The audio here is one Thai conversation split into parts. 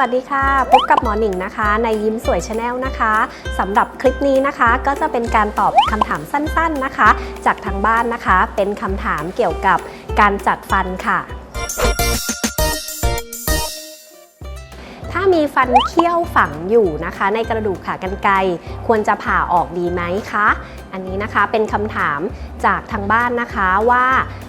วัสดีค่ะ พบกับหมอหนิงนะคะ ในยิ้มสวยชาแนลนะคะสำหรับคลิปนี้นะคะ ก็จะเป็นการตอบคำถามสั้นๆนะคะ จากทางบ้านนะคะ เป็นคำถามเกี่ยวกับการจัดฟันค่ะ ถ้ามีฟันเคี้ยวฝังอยู่นะคะ ในกระดูกขากรรไกรควรจะผ่าออกดีไหมคะ อันนี้นะคะเป็นคำถามจากทางบ้านนะคะว่า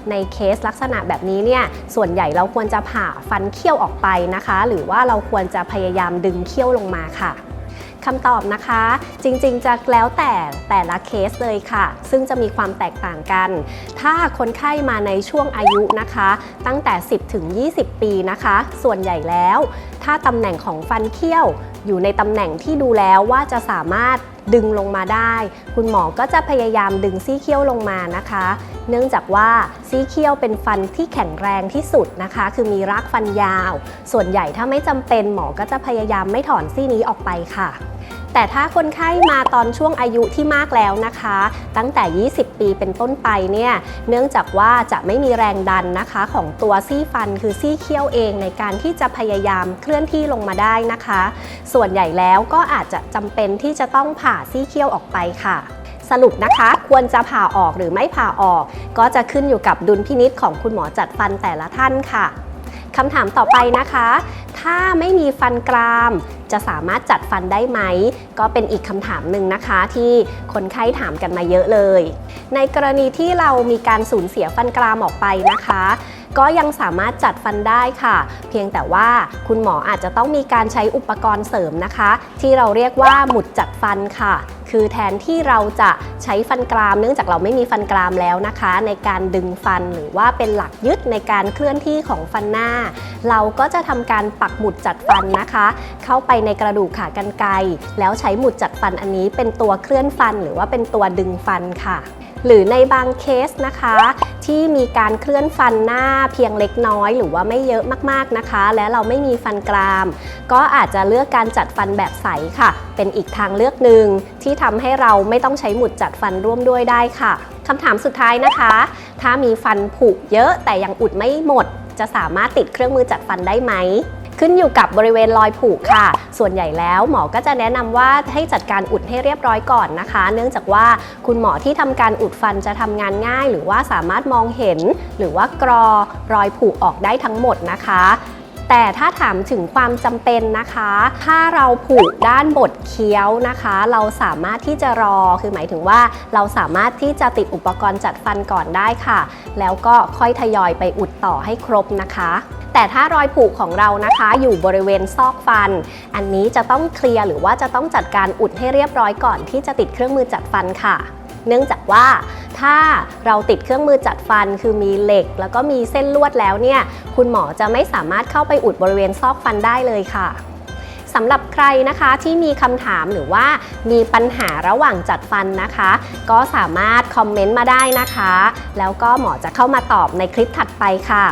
ในเคสลักษณะแบบนี้เนี่ยส่วนใหญ่เราควรจะผ่าฟันเคี้ยวออกไปนะคะ หรือว่าเราควรจะพยายามดึงเคี้ยวลงมาค่ะ คำตอบนะคะ จริงๆ จะแล้วแต่แต่ละเคสเลยค่ะ ซึ่งจะมีความแตกต่างกัน ถ้าคนไข้มาในช่วงอายุนะคะ ตั้งแต่ 10 ถึง 20 ปีนะคะ ส่วนใหญ่แล้ว ถ้าตำแหน่งของฟันเคี้ยว อยู่ในตำแหน่งที่ดูแล้วว่าจะสามารถดึงลงมาได้ คุณหมอก็จะพยายามดึงซี่เคี้ยวลงมานะคะ เนื่องจากว่าซี่เคี้ยวเป็นฟันที่แข็งแรงที่สุดนะคะ คือมีรากฟันยาว ส่วนใหญ่ถ้าไม่จำเป็นหมอก็จะพยายามไม่ถอนซี่นี้ออกไปค่ะ แต่ถ้าคนไข้มาตอนช่วงอายุที่มากแล้วนะคะ ตั้งแต่ 20 ปีเป็นต้นไปเนี่ยเนื่องจากว่าจะไม่มีแรงดันนะคะของตัวซี่ฟันคือซี่เคี้ยวเองในการที่จะพยายามเคลื่อนที่ลงมาได้นะคะ ส่วนใหญ่แล้วก็อาจจะจำเป็นที่จะต้องผ่าซี่เคี้ยวออกไปค่ะสรุปนะคะควรจะผ่าออกหรือไม่ผ่าออก ก็จะขึ้นอยู่กับดุลพินิษของคุณหมอจัดฟันแต่ละท่านค่ะคำถามต่อไปนะคะ ถ้าไม่มีฟันกราม จะสามารถจัดฟันได้ไหม ก็เป็นอีกคำถามหนึ่งนะคะ ที่คนไข้ถามกันมาเยอะเลย ในกรณีที่เรามีการสูญเสียฟันกรามออกไปนะคะก็ยังสามารถจัดฟันได้ค่ะ เพียงแต่ว่าคุณหมออาจจะต้องมีการใช้อุปกรณ์เสริมนะคะ ที่เราเรียกว่าหมุดจัดฟันค่ะ คือแทนที่เราจะใช้ฟันกราม เนื่องจากเราไม่มีฟันกรามแล้วนะคะ ในการดึงฟันหรือว่าเป็นหลักยึดในการเคลื่อนที่ของฟันหน้า เราก็จะทำการปักหมุดจัดฟันนะคะ เข้าไปในกระดูกขากรรไกรแล้วใช้หมุดจัดฟันอันนี้เป็นตัวเคลื่อนฟัน หรือว่าเป็นตัวดึงฟันค่ะหรือในบางเคสนะคะ ที่มีการเคลื่อนฟันหน้าเพียงเล็กน้อย หรือว่าไม่เยอะมากๆนะคะ และเราไม่มีฟันกราม ก็อาจจะเลือกการจัดฟันแบบใสค่ะ เป็นอีกทางเลือกหนึ่งที่ทำให้เราไม่ต้องใช้หมุดจัดฟันร่วมด้วยได้ค่ะคำถามสุดท้ายนะคะ ถ้ามีฟันผุเยอะแต่ยังอุดไม่หมด จะสามารถติดเครื่องมือจัดฟันได้ไหมขึ้นอยู่กับบริเวณรอยผุค่ะ ส่วนใหญ่แล้วหมอก็จะแนะนำว่าให้จัดการอุดให้เรียบร้อยก่อนนะคะ เนื่องจากว่าคุณหมอที่ทำการอุดฟันจะทำงานง่าย หรือว่าสามารถมองเห็น หรือว่ากรอรอยผุออกได้ทั้งหมดนะคะ แต่ถ้าถามถึงความจำเป็นนะคะ ถ้าเราผูกด้านบดเคี้ยวนะคะ เราสามารถที่จะรอคือหมายถึงว่าเราสามารถที่จะติดอุปกรณ์จัดฟันก่อนได้ค่ะ แล้วก็ค่อยทยอยไปอุดต่อให้ครบนะคะแต่ถ้ารอยผูกของเรานะคะอยู่บริเวณซอกฟัน อันนี้จะต้องเคลียร์หรือว่าจะต้องจัดการอุดให้เรียบร้อยก่อนที่จะติดเครื่องมือจัดฟันค่ะ เนื่องจากว่าถ้าเราติดเครื่องมือจัดฟันคือมีเหล็ก แล้วก็มีเส้นลวดแล้วเนี่ยคุณหมอจะไม่สามารถเข้าไปอุดบริเวณซอกฟันได้เลยค่ะสำหรับใครนะคะที่มีคำถามหรือว่ามีปัญหาระหว่างจัดฟันนะคะ ก็สามารถคอมเมนต์มาได้นะคะ แล้วก็หมอจะเข้ามาตอบในคลิปถัดไปค่ะ